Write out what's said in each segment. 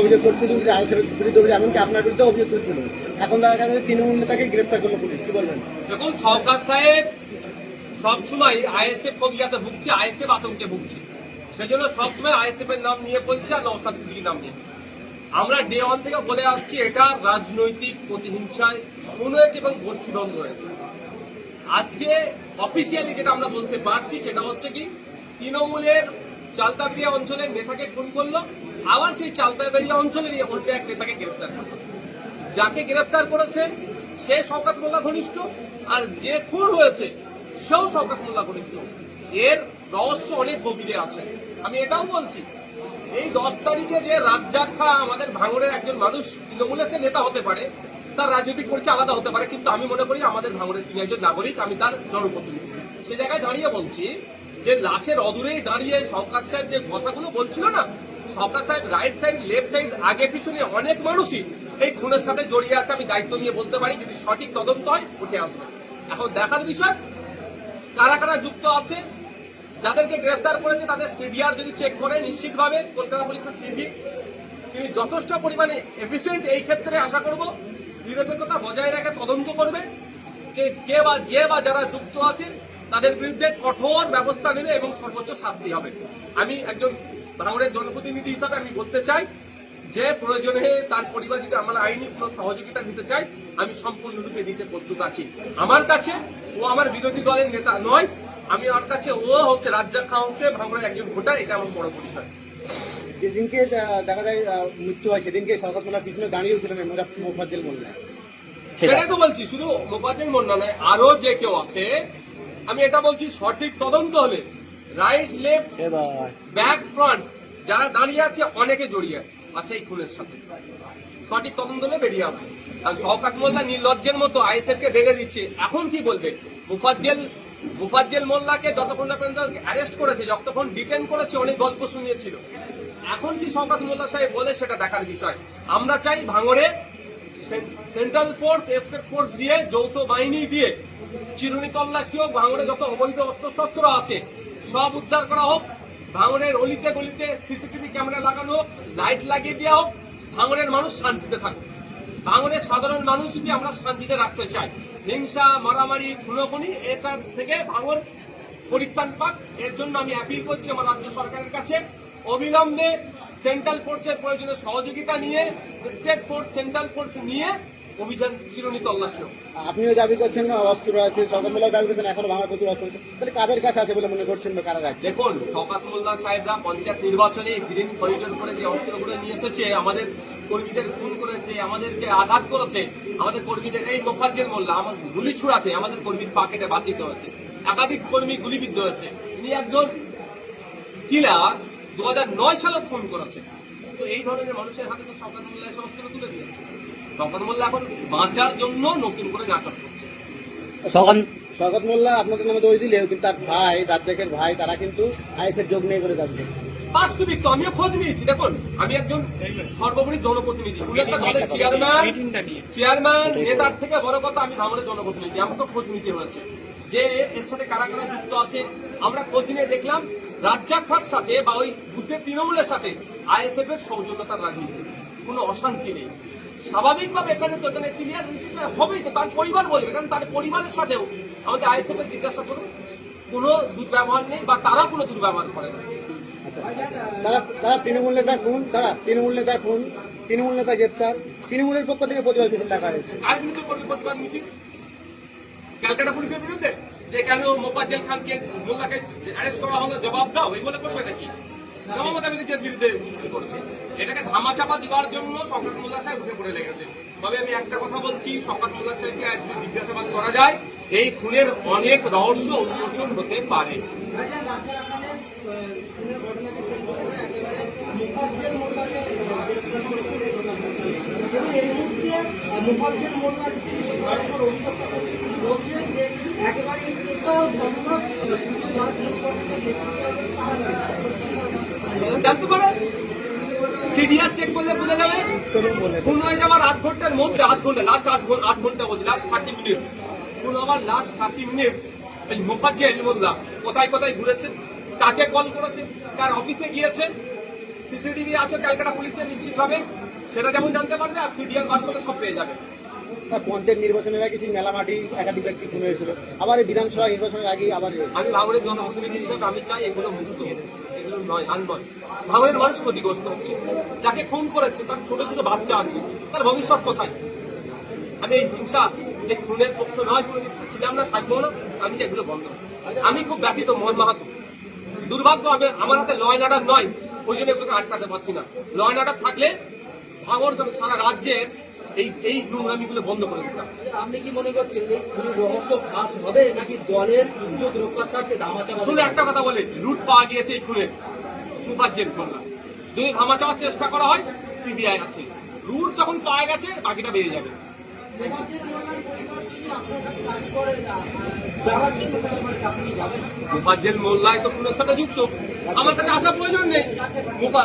অভিযোগ করছিল যে অভিযোগ এমনকি আপনার বিরুদ্ধে অভিযোগ এখন দেখা তৃণমূল নেতাকে গ্রেপ্তার করল পুলিশ। কি বলবেন? দেখুন, সরকার সাহেব সবসময় আইএসএফ ফোবিয়াতে ভুগছে, আইএসএফ আতঙ্কে ভুগছে। সেজন্য সবসময় আইএসএফ এর নাম নিয়ে বলছে আর সিদ্দিকির নাম নিয়ে। আমরা ডে ওয়ান থেকে বলে আসছি, এটা রাজনৈতিক প্রতিহিংসায় খুন হয়েছে এবং গোষ্ঠীদ্বন্দ্ব হয়েছে আজকে অফিসিয়ালি যেটা আমরা বলতে পারছি, সেটা হচ্ছে কি, তৃণমূলের চালতাবিয়া অঞ্চলের নেতাকে খুন করল আবার সেই চালতাবেড়িয়া অঞ্চলেরই অন্য এক নেতাকে গ্রেফতার করল। যাকে গ্রেফতার করেছে, সে শওকাত মোল্লা ঘনিষ্ঠ, আর যে খুন হয়েছে, সেও শওকাত মোল্লা ঘনিষ্ঠ। এর রহস্য অনেক গভীরে আছে। আমি এটাও বলছি, এই দশ তারিখে যে রাজ্জাক খা আমাদের ভাঙড়ের একজন মানুষ, তৃণমূলের সে নেতা হতে পারে, তার রাজনৈতিক পরিচয় আলাদা হতে পারে, কিন্তু আমি মনে করি আমাদের ভাঙড়ের তিনি একজন নাগরিক, আমি তার জনপ্রতিনিধি। সে জায়গায় দাঁড়িয়ে বলছি যে লাশের অদূরেই দাঁড়িয়ে সরকার সাহেব যে কথাগুলো বলছিল না সরকার সাহেব রাইট সাইড লেফট সাইড আগে পিছনে অনেক মানুষই এই খুনের সাথে জড়িয়ে আছে, আমি দায়িত্ব নিয়ে বলতে পারি, যদি সঠিক তদন্ত হয়, উঠে আসবে। এখন দেখার বিষয়, কারা কারা যুক্ত আছে, যাদেরকে গ্রেফতার করেছে, তাদের সিডিআর যদি চেক করে, নিশ্চিতভাবে কলকাতা পুলিশের সিভি তিনি যথেষ্ট পরিমাণে এফিসিয়েন্ট এই ক্ষেত্রে আশা করব, নিরপেক্ষতা বজায় রেখে তদন্ত করবে, যে কে বা যে বা যারা যুক্ত আছে তাদের বিরুদ্ধে কঠোর ব্যবস্থা নেবে এবং সর্বোচ্চ শাস্তি হবে। আমি একজন ভাঙড়ের জনপ্রতিনিধি হিসাবে আমি বলতে চাই যে প্রয়োজনে তার পরিবার যদি আমার আইনি কোনো সহযোগিতা দিতে চাই আমি সম্পূর্ণরূপে দিতে প্রস্তুত আছি। আমার কাছে ও আমার বিরোধী দলের নেতা নয় আমি ওর কাছে ও হচ্ছে রাজ্জাক খাঁ হচ্ছে ভাঙড়ের একজন ভোটার এটা আমার বড় পরিচয় যেদিনকে দেখা যায় মৃত্যু হয় সেদিনকে সহকতলার পিছনে দাঁড়িয়েও ছিলেন মোফাজ্জেল মোল্লা সেটাই তো বলছি শুধু মোপাদ্দিন মন্না নয় আরও যে কেউ আছে আমি এটা বলছি সঠিক তদন্ত হলে। রাইট লেফট ব্যাক ফ্রন্ট যারা দাঁড়িয়ে আছে অনেকে জড়িয়ে আছে। এই খুনের সাথে। সঠিক তদন্ত হলে বেরিয়ে আসবে। কারণ শওকাত মোল্লা নির্লজ্জের মতো আইএসএফ কে দেখে দিচ্ছে। এখন কি বলবে? মুফাজ্জেল মুফাজ্জেল মোল্লাকে যতক্ষণ না পর্যন্ত অ্যারেস্ট করেছে যতক্ষণ ডিটেন করেছে অনেক গল্প শুনিয়েছিল। এখন কি শওকাত মোল্লা সাহেব বলে সেটা দেখার বিষয়। আমরা চাই ভাঙরে সেন্ট্রাল ফোর্স স্টেট ফোর্স দিয়ে, যৌথ বাহিনী দিয়ে, চিরুনি তল্লাশি হোক, ভাঙড়ে যত অবৈধ অস্ত্রশস্ত্র আছে, সব উদ্ধার করা হোক, ভাঙড়ের অলিতে গলিতে সিসিটিভি ক্যামেরা লাগানো হোক, লাইট লাগিয়ে দেওয়া হোক, ভাঙড়ের মানুষ শান্তিতে থাকুক। ভাঙড়ের সাধারণ মানুষকে আমরা শান্তিতে রাখতে চাই। হিংসা, মারামারি, খুনোখুনি, এটা থেকে ভাঙড় পরিত্রাণ পাক। এর জন্য আমি অ্যাপিল করছি আমার রাজ্য সরকারের কাছে। অবিলম্বে সেন্ট্রাল ফোর্সের প্রয়োজনে সহযোগিতা নিয়ে স্টেট ফোর্স সেন্ট্রাল ফোর্স নিয়ে অভিযান চিরুনি তল্লাশি আপনিও দাবি করছেন না অস্ত্র আছে সহকতলা দাবি করছেন এখনও ভাঙা প্রচুর অস্ত্র তাহলে কাদের কাছে আছে বলে মনে করছেন বা কারা রাখছে দেখুন শওকাত মোল্লা সাহেবরা পঞ্চায়েত নির্বাচনে গ্রিন করিডোর করে যে অস্ত্রগুলো নিয়ে এসেছে আমাদের কর্মীদের খুন করেছে আমাদেরকে আঘাত করেছে আমাদের কর্মীদের এই মোফাজ্জের মোল্লা আমার গুলি ছুড়াতে আমাদের কর্মীর পাকেটে বাদ দিতে হয়েছে। একাধিক কর্মী গুলিবিদ্ধ হয়েছে। তিনি একজন কিলার দু হাজার নয় সালে খুন করেছে। তো এই ধরনের মানুষের হাতে তো শওকাত মোল্লা এসে অস্ত্র তুলে দিয়েছে। শওকাত মোল্লা এখন বাঁচার জন্য নতুন করে নাটক করছে। শওকত মোল্লা আপনাদের নামে দই দিলেও কিন্তু তার ভাই রাজ্জাকের ভাই তারা কিন্তু আইএসের যোগ নেই বলে দাবি বাস্তবিক তো আমিও খোঁজ নিয়েছি। দেখুন আমি একজন সর্বোপরি জনপ্রতিনিধি। একটা দলের চেয়ারম্যান চেয়ারম্যান নেতার থেকে বড় কথা আমি আমাদের জনপ্রতিনিধি। আমাকে খোঁজ নিতে হয়েছে। যে এর সাথে কারা কারা যুক্ত আছে আমরা খোঁজ নিয়ে দেখলাম। রাজ্জাক খার সাথে বা ওই বুদ্ধের তৃণমূলের সাথে আইএসএফ এর সৌজন্যতার রাজনীতি কোনো অশান্তি নেই। স্বাভাবিকভাবে এখানে তো এখানে ক্লিয়ার হবেই তো তার পরিবার বলবে কারণ তার পরিবারের সাথেও আমাদের আইএসএফ এর জিজ্ঞাসা করুন কোনো দুর্ব্যবহার নেই বা তারা কোনো দুর্ব্যবহার করে না। আচ্ছা তৃণমূল নেতা খুন দাদা তৃণমূল নেতা খুন তৃণমূল নেতা গ্রেপ্তার তৃণমূলের পক্ষ থেকে প্রতিবাদ মিছিল ডাকা হয়েছে। কার বিরুদ্ধে করবে প্রতিবাদ মিছিল? ক্যালকাটা পুলিশের বিরুদ্ধে? যে কেন মোফাজ্জেল খানকে, মোল্লাকে অ্যারেস্ট করা হলো, জবাব দাও, এই বলে করবে নাকি? মমতা ব্যানার্জির বিরুদ্ধে মিছিল করবে এটাকে ধামা চাপা দেওয়ার জন্য শওকত মোল্লা সাহেব উঠে পড়ে লেগেছে। তবে আমি একটা কথা বলছি, শওকত মোল্লা সাহেবকে আজ জিজ্ঞাসাবাদ করা যায়, এই খুনের অনেক রহস্য উন্মোচন হতে পারে। মুখার্জের মোল্লার তারা সিডিআর চেক করলে কোথায় কোথায় কাকে কল করেছে? কার অফিসে গিয়েছে? সিসিটিভি আছে ক্যালকাটা পুলিশের নিশ্চিতভাবে। সেটা যেমন জানতে পারবে আর সিডিআর বার করলে সব পেয়ে যাবে। পঞ্চায়েত নির্বাচনের আগে সেই মেলা মাটি একাধিক ব্যক্তি খুন হয়েছিল। আবার এই বিধানসভা নির্বাচনের আগে আবার আমি ভাঙড়ের জনপ্রতিনিধি হিসেবে আমি চাই এগুলো মুক্ত এগুলো নয় গান নয়। মানুষ ক্ষতিগ্রস্ত হচ্ছে। যাকে খুন করেছে, তার ছোট ছোট বাচ্চা আছে, তার ভবিষ্যৎ কোথায়? আমি এই হিংসা, এই খুনের পক্ষ নয় কোনোদিন ছিলাম না থাকব না, আমি চাই এগুলো বন্ধ আমি খুব ব্যথিত, মোহন মাহাতো। দুর্ভাগ্য হবে, আমার হাতে ল অ্যান্ড অর্ডার নয়, ওই জন্য এগুলোকে আটকাতে পারছি না। ল অ্যান্ড অর্ডার থাকলে ভাঙড় সারা রাজ্যের এই এই নোংরামিগুলো বন্ধ করে দিতাম আপনি কি মনে করছেন এই খুনের রহস্য ফাঁস হবে নাকি দলের ইজ্জত রক্ষার স্বার্থে ধামাচা শুনে একটা কথা বলে রুট পাওয়া গিয়েছে এই খুনের জেল করলাম। যদি ধামা চাওয়ার চেষ্টা করা হয় সিবিআই আছে। রুট যখন পাওয়া গেছে বাকিটা বেরিয়ে যাবে। মুফাজ্জেল মোল্লায় তো খুনের সাথে যুক্ত। আমার কাছে আসার প্রয়োজন নেই। মুফা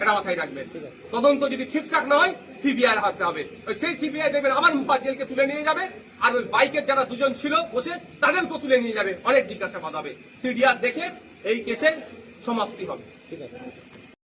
এটা মাথায় রাখবেন। তদন্ত যদি ঠিকঠাক না হয়, সিবিআই হাতে হবে। সেই সিবিআই দেখবেন আবার মুফাজ্জেলকে তুলে নিয়ে যাবে, আর ওই বাইকের যারা দুজন ছিল বসে, তাদেরকেও তুলে নিয়ে যাবে। অনেক জিজ্ঞাসাবাদ হবে। সিডিআর দেখে এই কেসের সমাপ্তি হবে। ঠিক আছে।